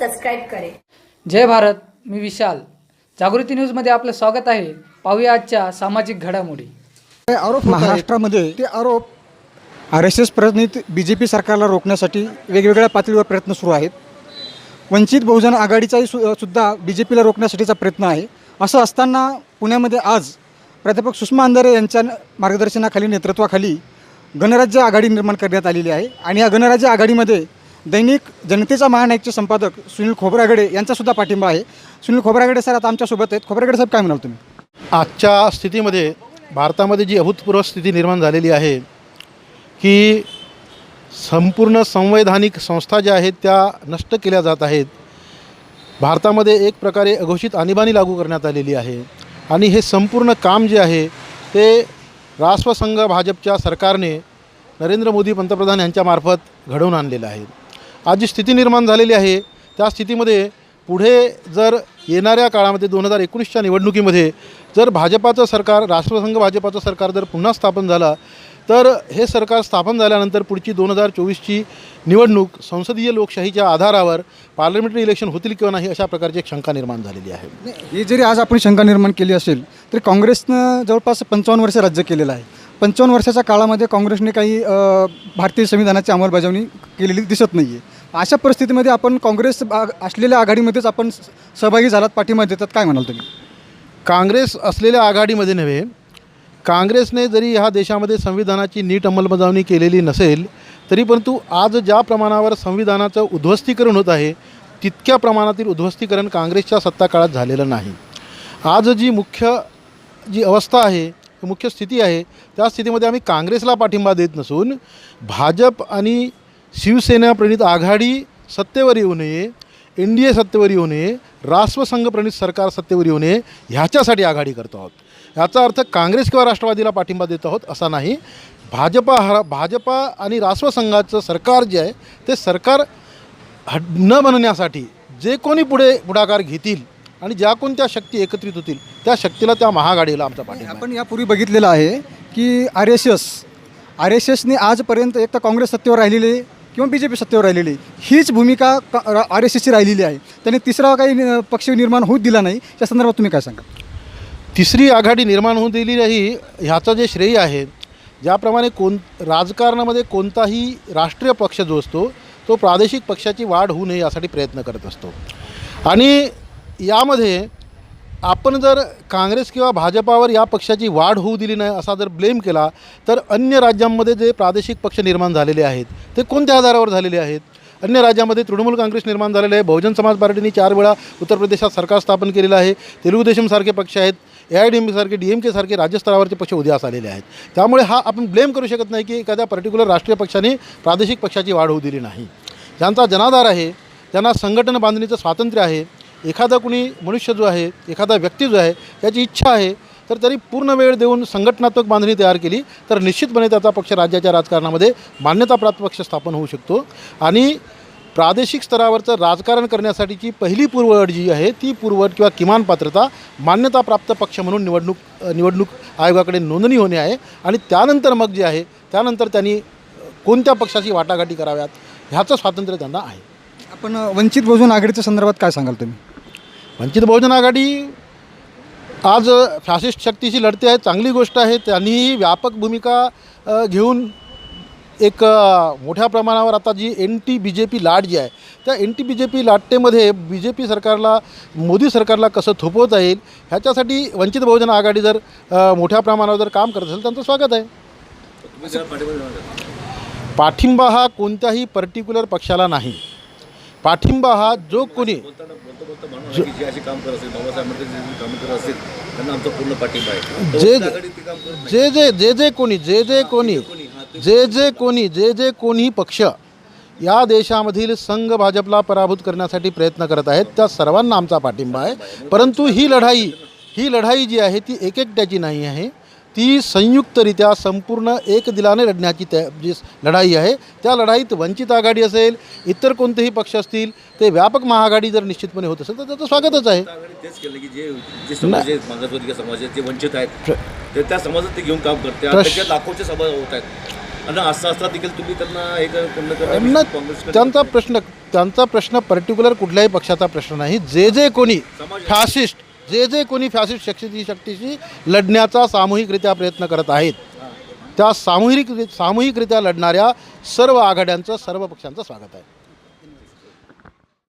Subscribe करें. जय भारत मी विशाल. जागृती न्यूजमध्ये आपलं स्वागत आहे. पाहूया आजच्या सामाजिक घडामोडी. आरोप महाराष्ट्रामध्ये ते आरोप आर एस एस प्रणित बी जे पी सरकारला रोखण्यासाठी वेगवेगळ्या पातळीवर प्रयत्न सुरू आहेत. वंचित बहुजन आघाडीचाही सु सुद्धा बी जे पीला रोखण्यासाठीचा प्रयत्न आहे. असं असताना पुण्यामध्ये आज प्राध्यापक सुषमा अंधारे यांच्या मार्गदर्शनाखाली नेतृत्वाखाली गणराज्य आघाडी निर्माण करण्यात आलेली आहे. आणि या गणराज्य आघाडीमध्ये दैनिक जनतेचा महानायकचे संपादक सुनील खोबरागडे यांचासुद्धा पाठिंबा आहे. सुनील खोबरागडे सर आता आमच्यासोबत आहेत. खोबरागडे साहेब काय म्हणाल तुम्ही? आजच्या स्थितीमध्ये भारतामध्ये जी अभूतपूर्व स्थिती निर्माण झालेली आहे की संपूर्ण संवैधानिक संस्था ज्या आहेत त्या नष्ट केल्या जात आहेत. भारतामध्ये एक प्रकारे अघोषित आणीबाणी लागू करण्यात आलेली आहे. आणि हे संपूर्ण काम जे आहे ते राष्ट्रसंघ भाजपच्या सरकारने नरेंद्र मोदी पंतप्रधान यांच्यामार्फत घडवून आणलेलं आहे. आज जी स्थिती निर्माण झालेली आहे त्या स्थितीमध्ये पुढे जर येणाऱ्या काळामध्ये दोन हजार एकोणीसच्या निवडणुकीमध्ये जर भाजपाचं सरकार राष्ट्रसंघ भाजपाचं सरकार जर पुन्हा स्थापन झालं तर हे सरकार स्थापन झाल्यानंतर पुढची दोन हजार चोवीसची निवडणूक संसदीय लोकशाहीच्या आधारावर पार्लमेंटरी इलेक्शन होतील किंवा नाही अशा प्रकारची एक शंका निर्माण झालेली आहे. ही जरी आज आपण शंका निर्माण केली असेल तरी काँग्रेसनं जवळपास पंचावन्न वर्ष राज्य केलेलं आहे. पंचावन्न वर्षाच्या काळामध्ये काँग्रेसने काही भारतीय संविधानाची अंमलबजावणी केलेली दिसत नाही आहे अशा परिस्थितीमध्ये आपण काँग्रेस असलेल्या आघाडीमध्येच आपण सहभागी झालात पाठिंबा देतात काय म्हणाल तुम्ही? काँग्रेस असलेल्या आघाडीमध्ये नव्हे काँग्रेसने जरी ह्या देशामध्ये संविधानाची नीट अंमलबजावणी केलेली नसेल तरी परंतु आज ज्या प्रमाणावर संविधानाचं उद्ध्वस्तीकरण होत आहे तितक्या प्रमाणातील उद्ध्वस्तीकरण काँग्रेसच्या सत्ता काळात झालेलं नाही. आज जी मुख्य जी अवस्था आहे मुख्य स्थिती आहे त्या स्थितीमध्ये आम्ही काँग्रेसला पाठिंबा देत नसून भाजप आणि शिवसेना प्रणित आघाडी सत्तेवर येऊ नये एन डी ए सत्तेवर येऊ नये राष्ट्रसंघ प्रणित सरकार सत्तेवर येऊ नये ह्याच्यासाठी आघाडी करतो आहोत याचा अर्थ काँग्रेस किंवा राष्ट्रवादीला पाठिंबा देत आहोत असा नाही भाजपा हा भाजपा आणि राष्ट्रसंघाचं सरकार जे आहे ते सरकार हट न बनण्यासाठी जे कोणी पुढे पुढाकार घेतील आणि ज्या कोणत्या शक्ती एकत्रित होतील त्या शक्तीला त्या महाआघाडीला आमचा पाठिंबा. आपण यापूर्वी बघितलेलं आहे की R S S R S एसने आजपर्यंत एक तर काँग्रेस सत्तेवर राहिलेली आहे किंवा बी जे पी सत्तेवर राहिलेली हीच भूमिका आर एस एसची राहिलेली आहे. त्यांनी तिसरा काही पक्ष निर्माण होऊ दिला नाही. त्या संदर्भात तुम्ही काय सांगा तिसरी आघाडी निर्माण होऊन दिली नाही ह्याचं जे श्रेय आहे ज्याप्रमाणे कोण राजकारणामध्ये कोणताही राष्ट्रीय पक्ष जो असतो तो प्रादेशिक पक्षाची वाढ होऊ नये यासाठी प्रयत्न करत असतो. आणि यामध्ये आपण जर काँग्रेस किंवा भाजपावर या पक्षाची वाढ होऊ दिली नाही असा जर ब्लेम केला तर अन्य राज्यांमध्ये जे प्रादेशिक पक्ष निर्माण झालेले आहेत ते कोणत्या आधारावर झालेले आहेत? अन्य राज्यामध्ये तृणमूल काँग्रेस निर्माण झालेले आहे बहुजन समाज पार्टीने चार वेळा उत्तर प्रदेशात सरकार स्थापन केलेलं आहे तेलुगू देशमसारखे पक्ष आहेत ए आय डी एम सारखे डी एम केसारखे राज्यस्तरावरचे पक्ष उदयास आलेले आहेत. त्यामुळे हा आपण ब्लेम करू शकत नाही की एखाद्या पर्टिक्युलर राष्ट्रीय पक्षाने प्रादेशिक पक्षाची वाढ होऊ दिली नाही. ज्यांचा जनाधार आहे त्यांना संघटन बांधणीचं स्वातंत्र्य आहे एखादा कुणी मनुष्य जो आहे एखादा व्यक्ती जो आहे त्याची इच्छा आहे तर तरी पूर्ण वेळ देऊन संघटनात्मक बांधणी तयार केली तर निश्चितपणे त्याचा पक्ष राज्याच्या राजकारणामध्ये मान्यताप्राप्त पक्ष स्थापन होऊ शकतो. आणि प्रादेशिक स्तरावरचं राजकारण करण्यासाठीची पहिली पूर्वअट जी आहे ती पूर्वअट किंवा किमान पात्रता मान्यताप्राप्त पक्ष म्हणून निवडणूक निवडणूक आयोगाकडे नोंदणी होणे आहे. आणि त्यानंतर मग जे आहे त्यानंतर त्यांनी कोणत्या पक्षाची वाटाघाटी कराव्यात ह्याचं स्वातंत्र्य त्यांना आहे. आपण वंचित बहुजन आघाडीच्या संदर्भात काय सांगाल तुम्ही? वंचित बहुजन आघाडी आज फॅसिस्ट शक्तीशी लढते आहे चांगली गोष्ट आहे. त्यांनीही व्यापक भूमिका घेऊन एक मोठ्या प्रमाणावर आता जी एन टी बी जे पी लाट जी आहे त्या एन टी बी जे पी लाटेमध्ये बी जे पी सरकारला मोदी सरकारला कसं थोपवता येईल ह्याच्यासाठी वंचित बहुजन आघाडी जर मोठ्या प्रमाणावर जर काम करत असेल त्यांचं स्वागत आहे. पाठिंबा हा कोणत्याही पर्टिक्युलर पक्षाला नाही. पाठिंबा हा जो कोणी जे जे जे. जे जे जे जे कोणी जे जे कोणी जे जे कोणी जे जे कोणी पक्ष या देशामधील संघ भाजपला पराभूत करण्यासाठी प्रयत्न करत आहेत त्या सर्वांना आमचा पाठिंबा आहे. परंतु ही लढाई ही लढाई जी आहे ती एकट्याची नाही आहे. ती संयुक्तरित्या संपूर्ण एक दिलाने लढण्याची त्या जी लढाई आहे त्या लढाईत वंचित आघाडी असेल इतर कोणतेही पक्ष असतील ते व्यापक महाआघाडी जर निश्चितपणे होत असेल तर त्याचं स्वागतच आहे. आघाडी तेच केलं की जे जे समाज आहेत मागासवर्गीय समाज आहेत जे वंचित आहेत ते त्या समाजात ते घेऊन काम करते आणि प्रश- त्याच्यात लाखोचे सभा होत आहेत. आणि असं असता देखील तुम्ही त्यांना एक पूर्ण त्यांना त्यांचा प्रश्न त्यांचा प्रश्न पर्टिक्युलर कुठल्याही पक्षाचा प्रश्न नाही. जे जे कोणी फॅसिस्ट जे जे कोणी फॅसिस्ट शक्ती शक्तीशी लढण्याचा सामूहिकरित्या प्रयत्न करत आहेत त्या सामूहिक सामूहिकरित्या लढणाऱ्या सर्व आघाड्यांचं सर्व पक्षांचं स्वागत आहे.